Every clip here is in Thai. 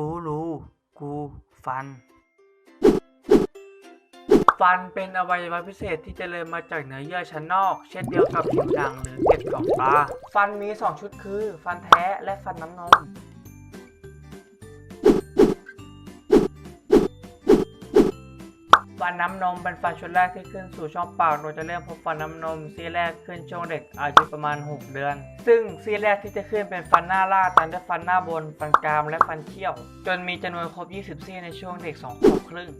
กูรู้กูฟัน ฟันเป็นอวัยวะพิเศษที่เจริญมาจากเนื้อเยื่อชั้นนอก เช่นเดียวกับผิวหนังหรือเกล็ดของปลา ฟันมี 2 ชุดคือ ฟันแท้และฟันน้ำนม ฟันน้ำนมเป็นฟันชุดแรกที่ขึ้นสู่ช่องปาก โดยจะเริ่มพบฟันน้ำนมซี่แรกขึ้นช่วงเด็กอายุประมาณ 6 เดือน ซึ่งซี่แรกที่จะขึ้นเป็นฟันหน้าล่างตามด้วยฟันหน้าบน ฟันกราม และฟันเคี้ยว จนมีจำนวนครบ 20 ซี่ในช่วงเด็ก2ขวบครึ่ง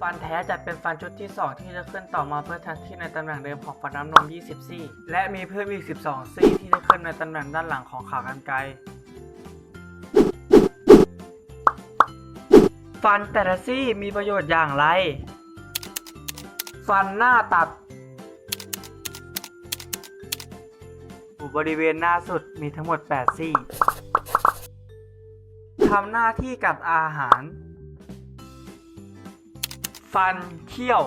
ฟันแท้จัดเป็นฟันชุดที่ 2 ที่จะขึ้นต่อมาเพื่อแทนที่ในตำแหน่งเดิมของฟันน้ำนม 20 ซี่ และมีเพิ่มอีก 12 ซี่ที่จะขึ้นในตำแหน่งด้านหลังของขากรรไกร ฟันแต่ละซี่มีประโยชน์อย่างไร ฟันหน้าตัดบริเวณหน้าสุดมีทั้งหมด 8 ซี่ ทำหน้าที่กัดอาหาร ฟันเขี้ยว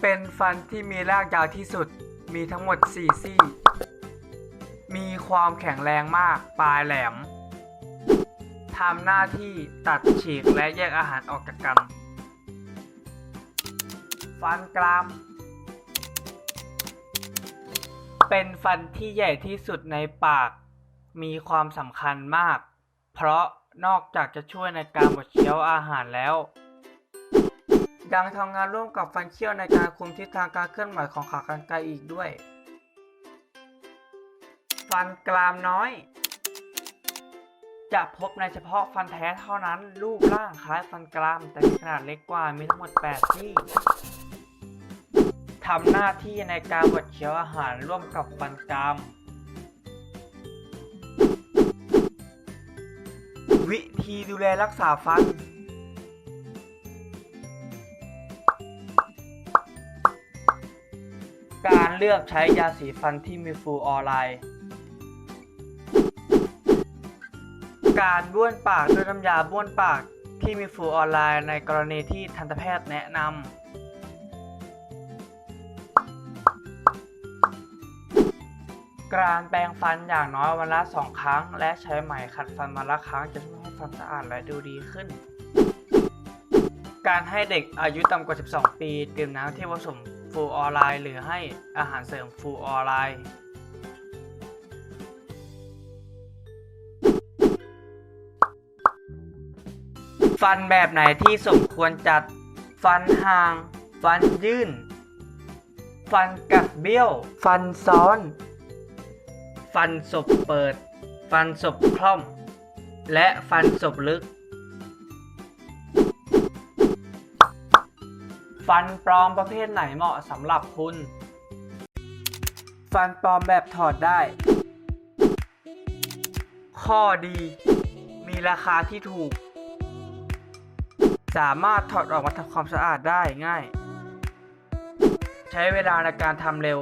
เป็นฟันที่มีรากยาวที่สุด มีทั้งหมด 4 ซี่ มีความแข็งแรงมาก ปลายแหลม ทำหน้าที่ตัดฉีกและแยกอาหารออกจากกัน ฟันกราม เป็นฟันที่ใหญ่ที่สุดในปาก มีความสำคัญมาก เพราะนอกจากจะช่วยในการบดเคี้ยวอาหารแล้วยังทำงานร่วมกับฟันเคี้ยวในการคุมทิศทางการเคลื่อนไหวของขากรรไกรอีกด้วย ฟันกรามน้อย จะพบในเฉพาะฟันแท้เท่านั้น รูปร่างคล้ายฟันกราม แต่มีขนาดเล็กกว่ามีทั้งหมด8ที่ทำหน้าที่ในการบดเคี้ยวอาหารร่วมกับฟันกราม วิธีดูแลรักษาฟัน การเลือกใช้ยาสีฟันที่มีฟลูออไรด์ การบ้วนปากด้วยน้ำยาบ้วนปากที่มีฟูออนไรด์ในกรณีที่ทันตแพทย์แนะนำ การแปรงฟันอย่างน้อยวันละสองครั้ง และใช้ไหมขัดฟันวันละครั้งจะช่วยให้ฟันสะอาดและดูดีขึ้น การให้เด็กอายุต่ำกว่า 12 ปีดื่มน้ำที่ผสมฟูออไรด์หรือให้อาหารเสริมฟูออไรด์ ฟันแบบไหนที่สมควรจัด ฟันห่าง ฟันยื่น ฟันกัดเบี้ยว ฟันซ้อน ฟันศพเปิด ฟันศพคล่อม และฟันศพลึก ฟันปลอมประเภทไหนเหมาะสำหรับคุณ ฟันปลอมแบบถอดได้ ข้อดี มีราคาที่ถูก สามารถถอดออกมาทำความสะอาดได้ง่าย ใช้เวลาในการทำเร็ว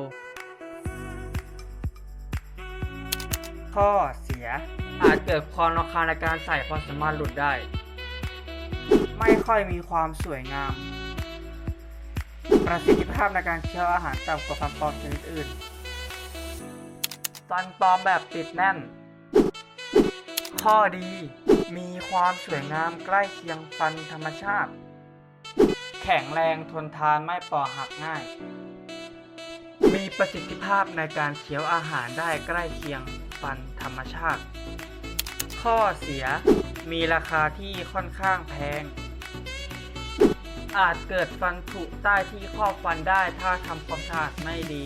ข้อเสีย อาจเกิดความรำคาญในการใส่ความสามารถหลุดได้ ไม่ค่อยมีความสวยงาม ประสิทธิภาพในการเคี้ยวอาหารต่ำกว่าฟันปลอมชนิดอื่น ฟันปลอมแบบติดแน่น ข้อดี มีความสวยงามใกล้เคียงฟันธรรมชาติ แข็งแรงทนทานไม่ปอหักง่าย มีประสิทธิภาพในการเคี้ยวอาหารได้ใกล้เคียงฟันธรรมชาติ ข้อเสีย มีราคาที่ค่อนข้างแพง อาจเกิดฟันผุใต้ที่ครอบฟันได้ถ้าทำความสะอาดไม่ดี